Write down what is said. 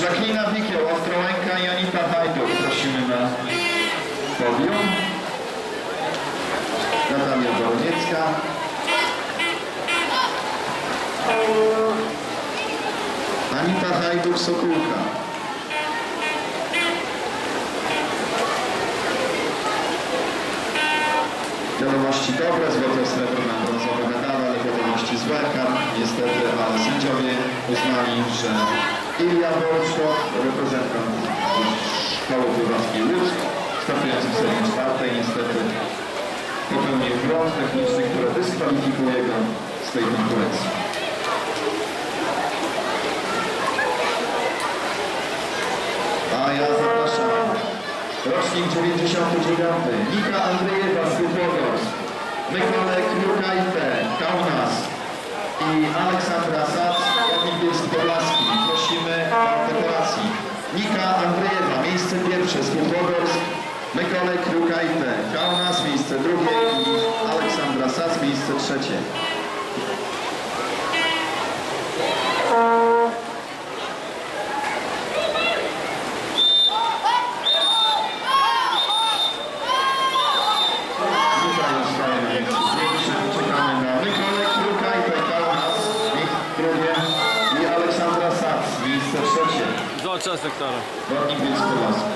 Żaklina Wikieł, Ostrołęka i Anita Hajduk. Prosimy na podium. Natalia Boroniecka. Anita Hajduk, Sokółka. Wiadomości dobre, złote, srebrne, brązowe medale, ale wiadomości złe, niestety, ale sędziowie uznali, że Ilia Wolszkow, reprezentant Szkoły Pływackiej Łódzk, startujący w serii czwartej, niestety popełnił błąd techniczny, który dyskwalifikuje go z tej konkurencji. A ja zapraszam rocznik 99, Nika Andrzejewa z Wypogorsk, Mykole Kriukajte, Kaunas i Aleksandra miejsce pierwsze z Wypogorsk, Mykole Kriukajte, Kaunas, miejsce drugie i Aleksandra Sac, miejsce trzecie. Zobacz czas lektora. Wodnik Bielsko-Laski.